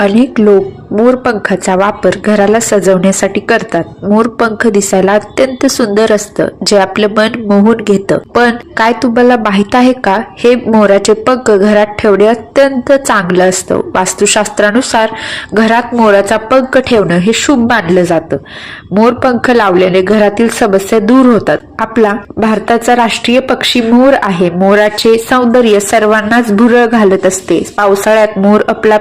अनेक लोक मोरपंखाचा वापर घराला सजवण्यासाठी करतात. मोरपंख दिसायला अत्यंत सुंदर असतं जे आपलं मन मोहून घेतं. पण काय तुम्हाला माहीत आहे का? हे मोराचे पंख घरात ठेवणे अत्यंत चांगलं असतं. वास्तुशास्त्रानुसार घरात मोराचा पंख ठेवणं हे शुभ मानलं जातं. मोरपंख लावल्याने घरातील समस्या दूर होतात. आपला भारताचा राष्ट्रीय पक्षी मोर आहे. मोराचे सौंदर्य सर्वांनाच भुरळ घालत असते. पावसाळ्यात मोर आपला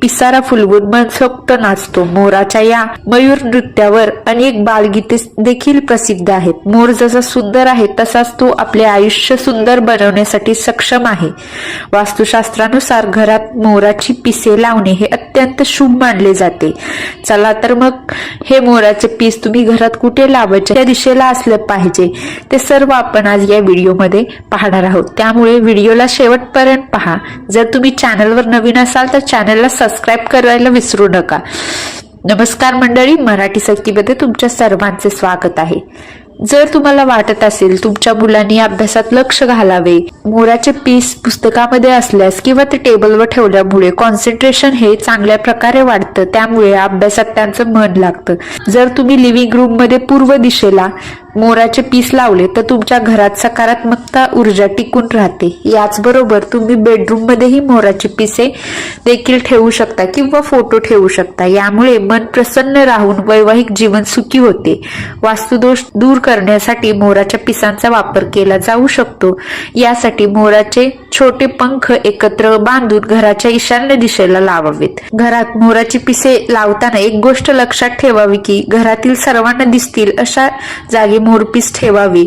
पिसारा फुलवून मन मनसोक्त नाचतो. मोराच्या या मयूर नृत्यावर अनेक बालगीते देखील प्रसिद्ध आहेत. मोर जसा सुंदर आहे तसाच तो आपले आयुष्य सुंदर बनवण्यासाठी सक्षम आहे. वास्तुशास्त्रानुसार घरात मोराची पिसे लावणे हे अत्यंत शुभ मानले जाते. चला तर मग हे मोराचे पीस तुम्ही घरात कुठे लावायचे? त्या दिशेला असलं पाहिजे. ते सर्व आपण आज या व्हिडिओमध्ये पाहणार आहोत. त्यामुळे व्हिडिओला शेवटपर्यंत पहा. जर तुम्ही चॅनलवर नवीन असाल तर चॅनलला सबस्क्राईब करायला विसरू नका नमस्कार मंडळी मराठी सक्तीमध्ये तुमच्या सर्वांचे स्वागत आहे. जर तुम्हाला वाटत असेल तुमच्या मुलांनी अभ्यासात लक्ष घालावे मोराचे पीस पुस्तकामध्ये असल्यास किंवा ते टेबलवर ठेवल्यामुळे कॉन्सन्ट्रेशन हे चांगल्या प्रकारे वाढतं त्यामुळे अभ्यासात त्यांचं मन लागतं. जर तुम्ही लिव्हिंग रूममध्ये पूर्व दिशेला मोराचे पीस लावले तर तुमच्या घरात सकारात्मकता ऊर्जा टिकून राहते. याचबरोबर तुम्ही बेडरूममध्येही मोराची पिसे देखील ठेवू शकता किंवा फोटो ठेवू शकता. यामुळे मन प्रसन्न राहून वैवाहिक जीवन सुखी होते. वास्तुदोष दूर करण्यासाठी मोराच्या पिसांचा वापर केला जाऊ शकतो. यासाठी मोराचे छोटे पंख एकत्र बांधून घराच्या ईशान्य दिशेला लावावेत. घरात मोराची पिसे लावताना एक गोष्ट लक्षात ठेवावी की घरातील सर्वांना दिसतील अशा जागी मोरपीस ठेवावी.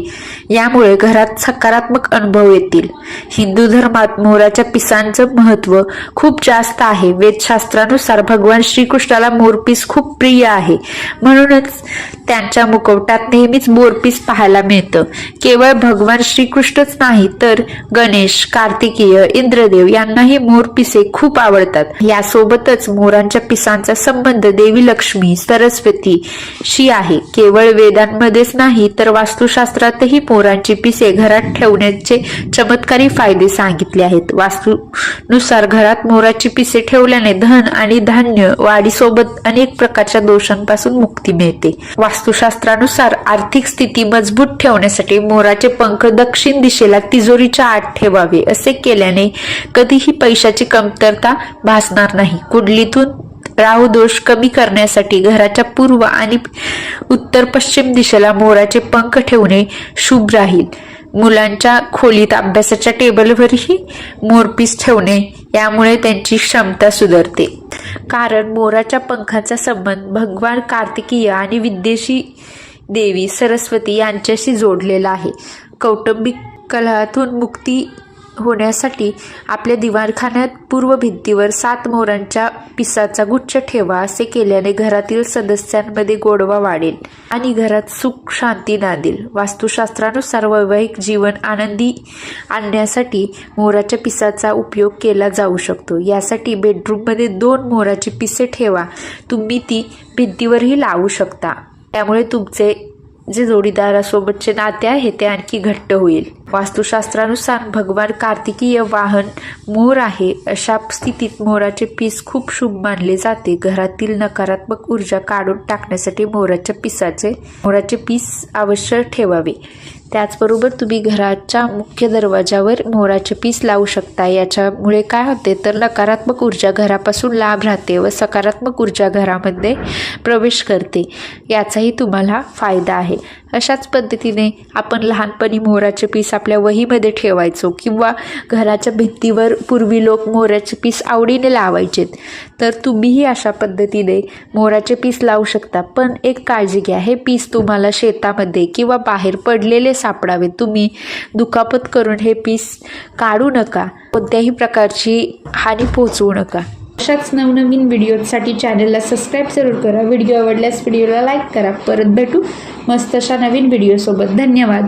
यामुळे घरात सकारात्मक अनुभव येतील. हिंदू धर्मात मोराच्या पिसांचं महत्त्व खूप जास्त आहे. वेदशास्त्रानुसार भगवान श्रीकृष्णाला मोरपीस खूप प्रिय आहे. म्हणूनच त्यांच्या मुखवटात नेहमीच मोरपीस पाहायला मिळतं. केवळ भगवान श्रीकृष्णच नाही तर गणेश कार्तिकीय इंद्रदेव यांनाही मोरपिसे खूप आवडतात. यासोबतच मोरांच्या पिसांचा संबंध देवी लक्ष्मी सरस्वती शी आहे. केवळ वेदांमध्येच नाही तर वास्तुशास्त्रातही मोरांची पिसे घरात ठेवण्याचे चमत्कारी फायदे सांगितले आहेत. वास्तूनुसार घरात मोराची पिसे ठेवल्याने धन आणि धान्य वाढीसोबत अनेक प्रकारच्या दोषांपासून मुक्ती मिळते. वास्तुशास्त्रानुसार आर्थिक स्थिती मजबूत ठेवण्यासाठी मोराचे पंख दक्षिण दिशेला तिजोरीच्या आत ठेवावे असे केल्याने कधीही पैशाची कमतरता भासणार नाही. कुंडलीतून राहू दोष कमी करण्यासाठी घराच्या पूर्व आणि उत्तर पश्चिम दिशेला मोराचे पंख ठेवणे शुभ राहील. मुलांच्या खोलीत अभ्यासाच्या टेबलवरही मोरपीस ठेवणे यामुळे त्यांची क्षमता सुधारते. कारण मोराच्या पंखाचा संबंध भगवान कार्तिकीय आणि विद्येशी देवी सरस्वती यांच्याशी जोडलेला आहे. कौटुंबिक कलहातून मुक्ती होण्यासाठी आपल्या दिवाणखान्यात पूर्व भिंतीवर सात मोरांच्या पिसाचा गुच्छ ठेवा असे केल्याने घरातील सदस्यांमध्ये गोडवा वाढेल आणि घरात सुख शांती नांदेल. वास्तुशास्त्रानुसार वैवाहिक जीवन आनंदी आणण्यासाठी मोराच्या पिसाचा उपयोग केला जाऊ शकतो. यासाठी बेडरूममध्ये दोन मोराची पिसे ठेवा. तुम्ही ती भिंतीवरही लावू शकता. त्यामुळे तुमचे जे जोडीदारासोबतचे नाते आहे ते आणखी घट्ट होईल. वास्तुशास्त्रानुसार भगवान कार्तिकीय वाहन मोर आहे अशा स्थितीत मोराचे पीस खूप शुभ मानले जाते. घरातील नकारात्मक ऊर्जा काढून टाकण्यासाठी मोराच्या पिसाचे मोराचे पीस अवश्य ठेवावे. त्याचबरोबर तुम्ही घराच्या मुख्य दरवाजावर मोराचे पीस लावू शकता. याच्यामुळे काय होते तर नकारात्मक ऊर्जा घरापासून लाभ राहते व सकारात्मक ऊर्जा घरामध्ये प्रवेश करते. याचाही तुम्हाला फायदा आहे. अशाच पद्धतीने आपण लहानपणी मोराचे पीस आपल्या वहीमध्ये ठेवायचो किंवा घराच्या भिंतीवर पूर्वी लोक मोराचे पीस आवडीने लावायचेत तर तुम्हीही अशा पद्धतीने मोराचे पीस लावू शकता. पण एक काळजी घ्या. हे पीस तुम्हाला शेतामध्ये किंवा बाहेर पडलेले सापडावे तुम्ही दुखापत करून हे पीस काढू नका. कोणत्याही प्रकारची हानी पोहोचवू नका. अशाच नवनवीन व्हिडिओसाठी चॅनलला सबस्क्राईब जरूर करा. व्हिडिओ आवडल्यास व्हिडिओला लाईक करा. परत भेटू मस्त अशा नवीन व्हिडिओसोबत. धन्यवाद.